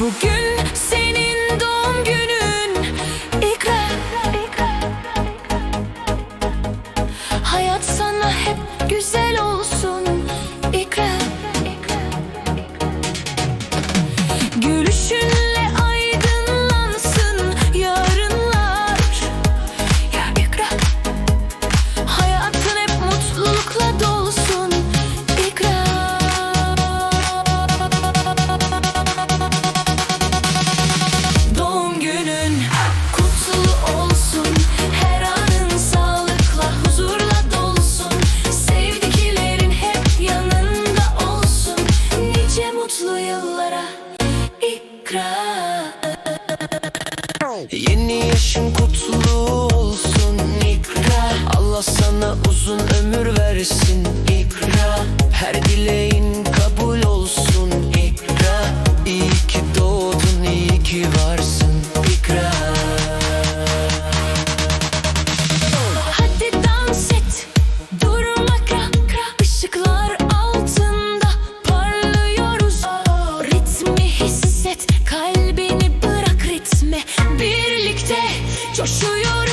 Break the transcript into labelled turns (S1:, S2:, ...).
S1: Bugün senin doğum günün. İkra Hayat sana hep güzel olsun.
S2: Yeni yaşın
S1: kutlu olsun ikra. Allah sana uzun ömür
S2: versin
S1: ikra.
S2: Her dileğin kabul olsun
S1: ikra. İyi ki
S2: doğdun iyi ki varsın
S1: ikra. Hadi dans et durma kra Işıklar altında parlıyoruz. Ritmi hisset kalbin birlikte coşuyor